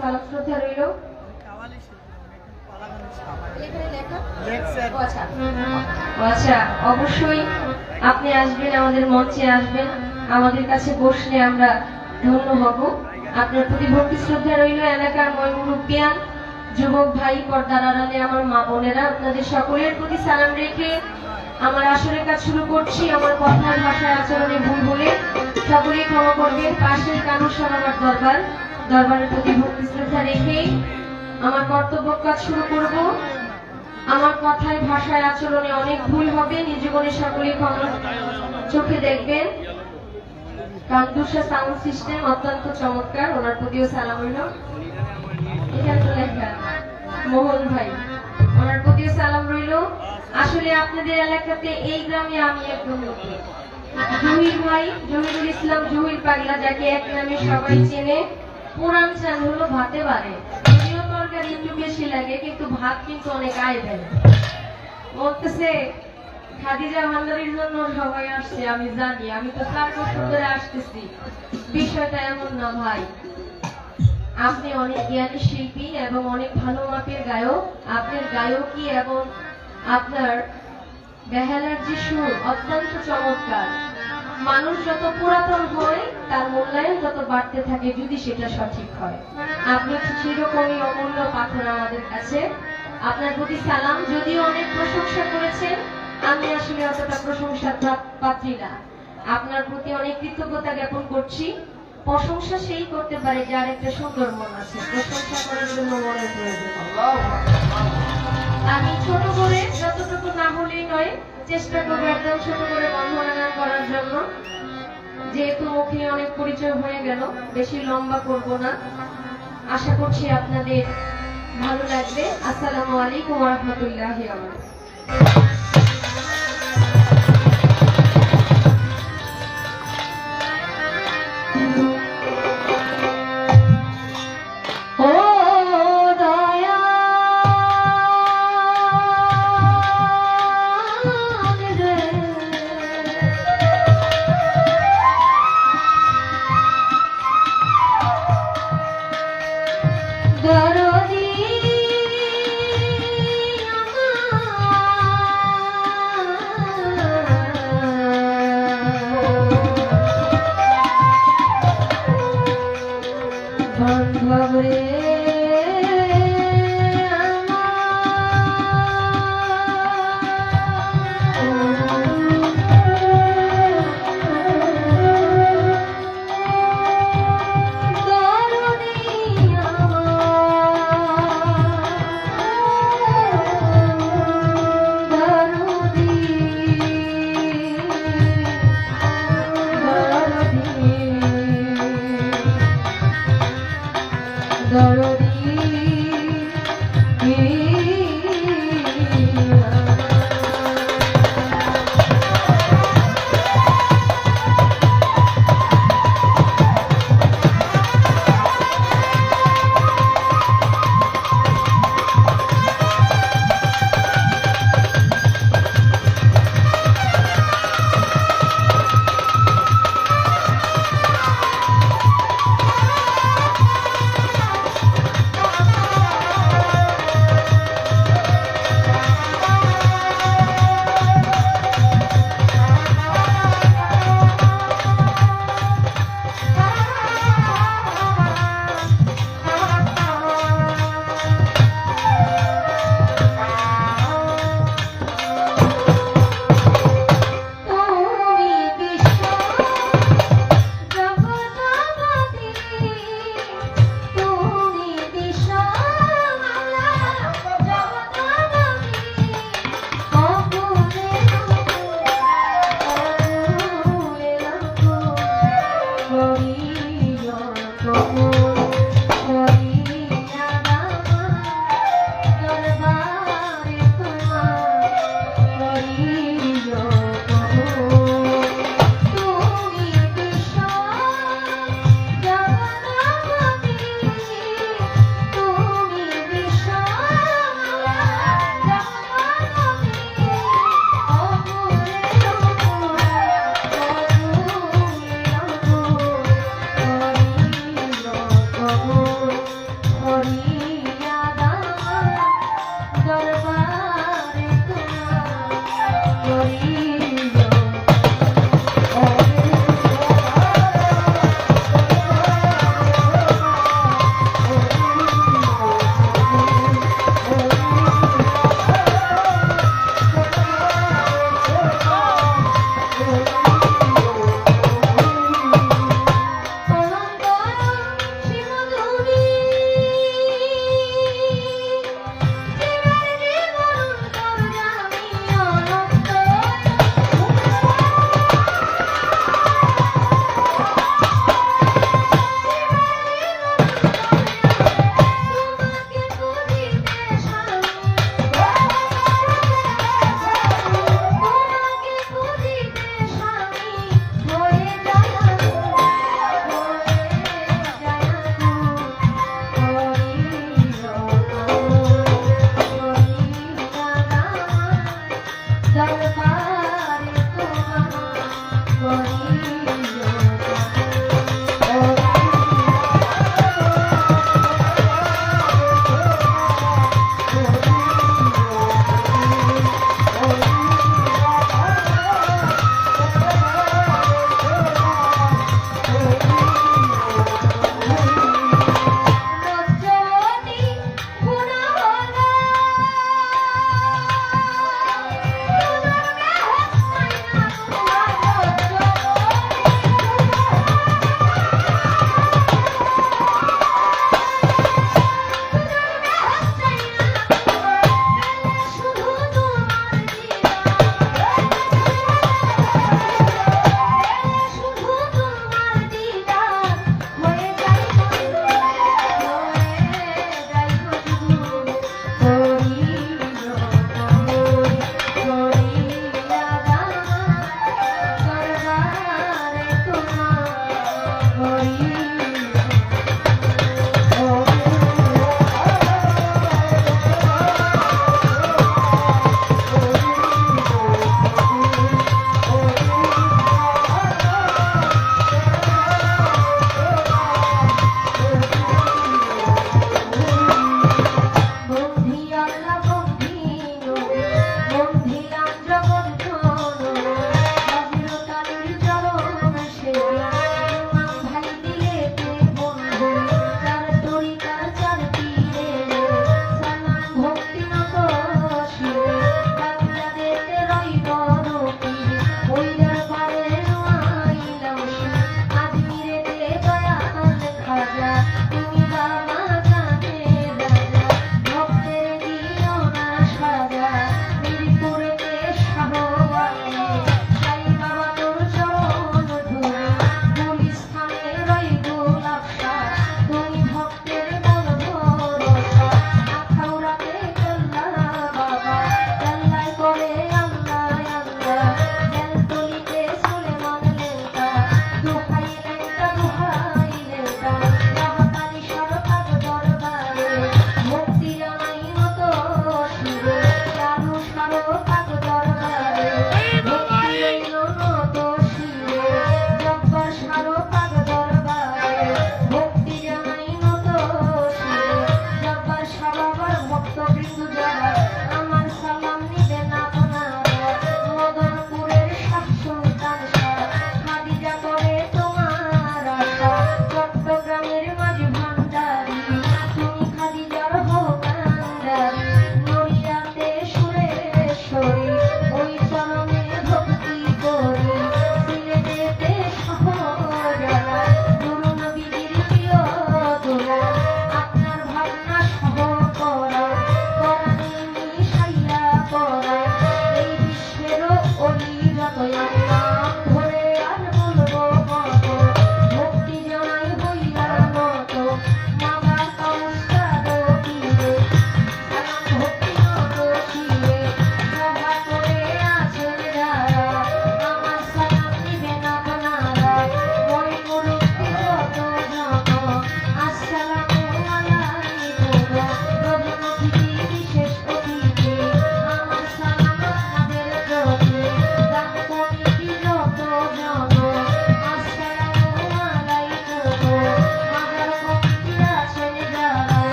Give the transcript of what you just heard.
শ্রদ্ধা রইল। আচ্ছা। আচ্ছা অবশ্যই আপনি আসবেন আমাদের মঞ্চে আসবেন। আমাদের কাছে বসলে আমরা ধন্য হব। আপনার প্রতি ভক্তি শ্রদ্ধা রইল এলাকার ময়মুরুপিয়ান যুবক ভাই পর্দার আড়ালে আমার মা বোনেরা। আপনাদের সকলের প্রতি সালাম রেখে আমার আসরের কাজ শুরু করছি। আমার কথার ভাষায় আচরণে ভুল বলে সকলেই ক্ষমা করবেন। পাশের কানুর আমার দরবার দরবারের প্রতি ভক্তি শ্রদ্ধা রেখেই আমার কর্তব্য কাজ শুরু করব। আমার কথায়, ভাষায়, আচরণে অনেক ভুল হবে। নিজ জীবনে ক্ষমা চোখে দেখবেন। কান্দুসা সাউন্ড সিস্টেম অত্যন্ত চমৎকার। ওনার প্রতিও সালাম হইল এখানে তো মোহন ভাই, ওনার প্রতিও সালাম রইল। আসলে আপনাদের এলাকাতে এই গ্রামে আমি একদম নতুন জহির ভাই, জহিরুল ইসলাম জহির পাগলা, যাকে এক নামে সবাই চেনে। পুরান চাল হলো ভাতে বাড়ে। যদিও তরকারি একটু বেশি লাগে, কিন্তু ভাত কিন্তু অনেক আয় দেয়। বলতেছে, খাদিজা জন্য সবাই আসছে, আমি জানি, আমি তো চার বছর ধরে আসতেছি। বিষয়টা এমন না ভাই। আপনি অনেক জ্ঞানী শিল্পী এবং অনেক ভালো মাপের গায়ক। আপনার গায়কী এবং আপনার বেহালার যে সুর অত্যন্ত চমৎকার। মানুষ যত পুরাতন হয় তার মূল্যায়ন তত বাড়তে থাকে যদি সেটা সঠিক হয়। আপনি সেরকমই অমূল্য পাথর আমাদের কাছে? আপনার প্রতি সালাম যদিও অনেক প্রশংসা করেছেন আমি আসলে অতটা প্রশংসার প্রা- পাত্রী না। আপনার প্রতি অনেক কৃতজ্ঞতা জ্ঞাপন করছি। প্রশংসা সেই করতে পারে যার একটা সুন্দর মন আছে। প্রশংসা করার জন্য মনের প্রয়োজন। আমি ছোট করে যতটুকু না হলেই নয়, চেষ্টা করব একদম ছোট করে বন্ধনা করার জন্য। যেহেতু ওকে অনেক পরিচয় হয়ে গেল, বেশি লম্বা করব না। আশা করছি আপনাদের ভালো লাগবে। আসসালামু আলাইকুম রহমতুল্লাহ